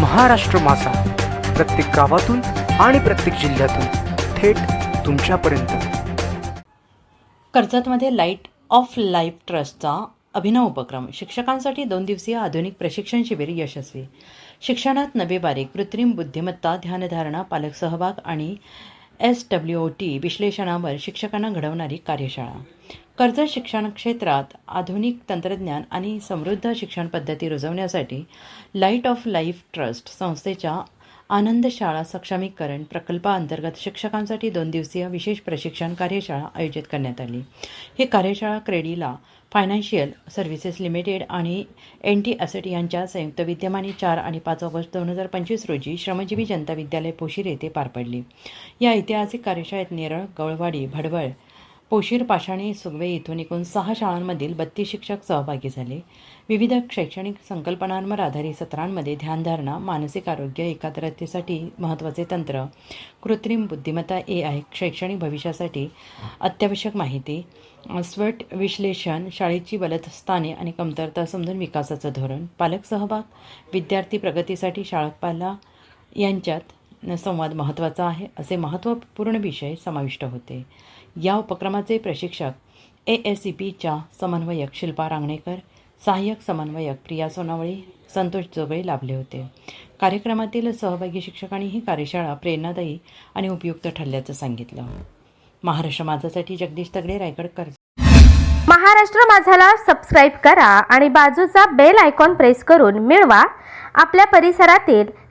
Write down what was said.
महाराष्ट्र माझा. प्रत्येक गावातून आणि प्रत्येक जिल्ह्यातून थेट तुमच्यापर्यंत. कर्जतमध्ये लाइट ऑफ लाईफ ट्रस्टचा अभिनव उपक्रम. शिक्षकांसाठी दोन दिवसीय आधुनिक प्रशिक्षण शिबिर यशस्वी. शिक्षणात नवे बारीक कृत्रिम बुद्धिमत्ता ध्यानधारणा पालक सहभाग आणि एस डब्ल्यू ओ टी विश्लेषणावर शिक्षकांना घडवणारी कार्यशाळा. कर्जत शिक्षण क्षेत्रात आधुनिक तंत्रज्ञान आणि समृद्ध शिक्षण पद्धती रुजवण्यासाठी लाइट ऑफ लाईफ ट्रस्ट संस्थेच्या आनंद शाळा सक्षमीकरण प्रकल्पाअंतर्गत शिक्षकांसाठी दोन दिवसीय विशेष प्रशिक्षण कार्यशाळा आयोजित करण्यात आली. ही कार्यशाळा क्रेडीला फायनान्शियल सर्व्हिसेस लिमिटेड आणि एन टी असेट यांच्या संयुक्त विद्यमाने चार आणि पाच ऑगस्ट दोन हजार पंचवीस रोजी श्रमजीवी जनता विद्यालय पोशीर येथे पार पडली. या ऐतिहासिक कार्यशाळेत नेरळ गवळवाडी भडवळ पोशीर पाषाणी सुगवे इथून एकूण सहा शाळांमधील बत्तीस शिक्षक सहभागी झाले. विविध शैक्षणिक संकल्पनांवर आधारित सत्रांमध्ये ध्यानधारणा मानसिक आरोग्य एकाग्रतेसाठी महत्त्वाचे तंत्र कृत्रिम बुद्धिमत्ता ए आय शैक्षणिक भविष्यासाठी अत्यावश्यक माहिती स्वट विश्लेषण शाळेची बलस्थाने आणि कमतरता समजून विकासाचं धोरण पालक सहभाग विद्यार्थी प्रगतीसाठी शाळापाला यांच्यात संवाद महत्त्वाचा आहे असे महत्त्वपूर्ण विषय समाविष्ट होते. या उपक्रमाचे प्रशिक्षक ए एस सी पीच्या समन्वयक शिल्पा रांगणेकर सहाय्यक समन्वयक प्रिया सोनावळे संतोष जोगळे लाभले होते. कार्यक्रमातील सहभागी शिक्षकांनी ही कार्यशाळा प्रेरणादायी आणि उपयुक्त ठरल्याचं सांगितलं. महाराष्ट्र माझासाठी जगदीश तगडे रायगड महाराष्ट्र माझाला सबस्क्राईब करा आणि बाजूचा बेल आयकॉन प्रेस करून मिळवा. आपल्या परिसरातील